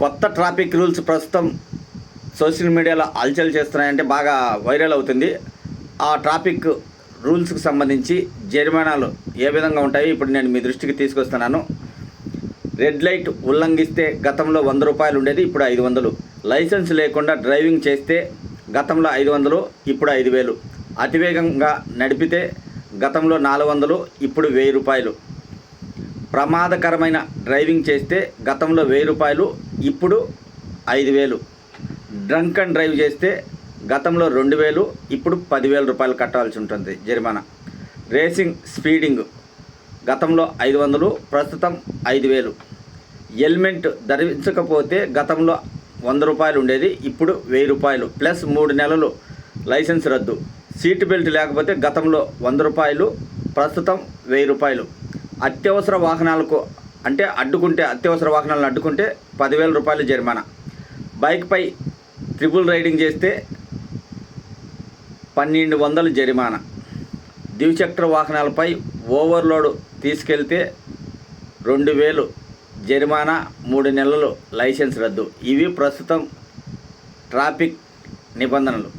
కొత్త traffic rules ప్రస్తుతం social మీడియాలో హల్చల్ చేస్తున్నాయంటే బాగా వైరల్ అవుతుంది. ఆ ట్రాఫిక్ రూల్స్కి సంబంధించి జరిమానాలు ఏ విధంగా ఉంటాయి ఇప్పుడు నేను మీ దృష్టికి తీసుకొస్తున్నాను. రెడ్ లైట్ ఉల్లంఘిస్తే గతంలో వంద రూపాయలు ఉండేది ఇప్పుడు ఐదు వందలు. లైసెన్స్ లేకుండా డ్రైవింగ్ చేస్తే గతంలో ఐదు వందలు ఇప్పుడు ఐదు వేలు. అతివేగంగా నడిపితే గతంలో నాలుగు వందలు ఇప్పుడు వెయ్యి రూపాయలు. ప్రమాదకరమైన డ్రైవింగ్ చేస్తే గతంలో వెయ్యి రూపాయలు ఇప్పుడు ఐదు వేలు. డ్రంక్ అండ్ డ్రైవ్ చేస్తే గతంలో రెండు వేలు ఇప్పుడు పదివేల రూపాయలు కట్టాల్సి ఉంటుంది జరిమానా. రేసింగ్ స్పీడింగ్ గతంలో ఐదు వందలు ప్రస్తుతం ఐదు వేలు. హెల్మెట్ ధరించకపోతే గతంలో వంద రూపాయలు ఉండేది ఇప్పుడు వెయ్యి రూపాయలు. ప్లస్ మూడు నెలలు లైసెన్స్ రద్దు. సీట్ బెల్ట్ లేకపోతే గతంలో వంద రూపాయలు ప్రస్తుతం వెయ్యి రూపాయలు. అత్యవసర వాహనాలకు అంటే అడ్డుకుంటే అత్యవసర వాహనాలను అడ్డుకుంటే పదివేల రూపాయలు జరిమానా. బైక్పై ట్రిపుల్ రైడింగ్ చేస్తే పన్నెండు వందలు జరిమానా. ద్విచక్ర వాహనాలపై ఓవర్లోడ్ తీసుకెళ్తే రెండు వేలు జరిమానా మూడు నెలలు లైసెన్స్ రద్దు. ఇవి ప్రస్తుతం ట్రాఫిక్ నిబంధనలు.